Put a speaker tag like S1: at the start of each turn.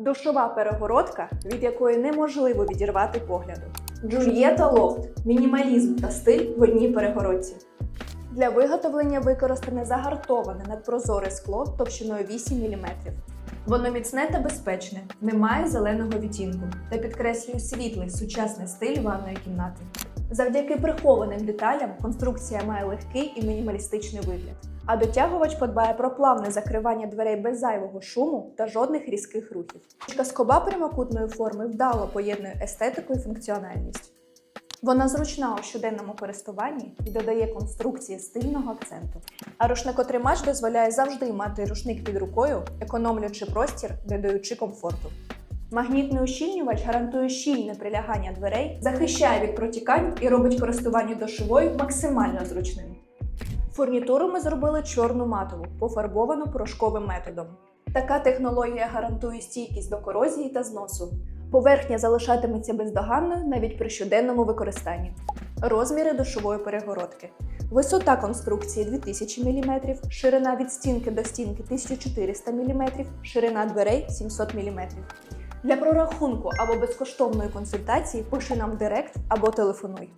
S1: Душова перегородка, від якої неможливо відірвати погляду. Джульєта Лофт мінімалізм та стиль в одній перегородці. Для виготовлення використане загартоване надпрозоре скло товщиною 8 мм. Воно міцне та безпечне, не має зеленого відтінку та підкреслює світлий сучасний стиль ванної кімнати. Завдяки прихованим деталям конструкція має легкий і мінімалістичний вигляд. А дотягувач подбає про плавне закривання дверей без зайвого шуму та жодних різких рухів. Ручка скоба прямокутної форми вдало поєднує естетику і функціональність. Вона зручна у щоденному користуванні і додає конструкції стильного акценту. А рушникотримач дозволяє завжди мати рушник під рукою, економлюючи простір, додаючи комфорту. Магнітний ущільнювач гарантує щільне прилягання дверей, захищає від протікань і робить користування душовою максимально зручним. Фурнітуру ми зробили чорну матову, пофарбовану порошковим методом. Така технологія гарантує стійкість до корозії та зносу. Поверхня залишатиметься бездоганною навіть при щоденному використанні. Розміри душової перегородки. Висота конструкції 2000 мм, ширина від стінки до стінки 1400 мм, ширина дверей 700 мм. Для прорахунку або безкоштовної консультації пиши нам директ або телефонуй.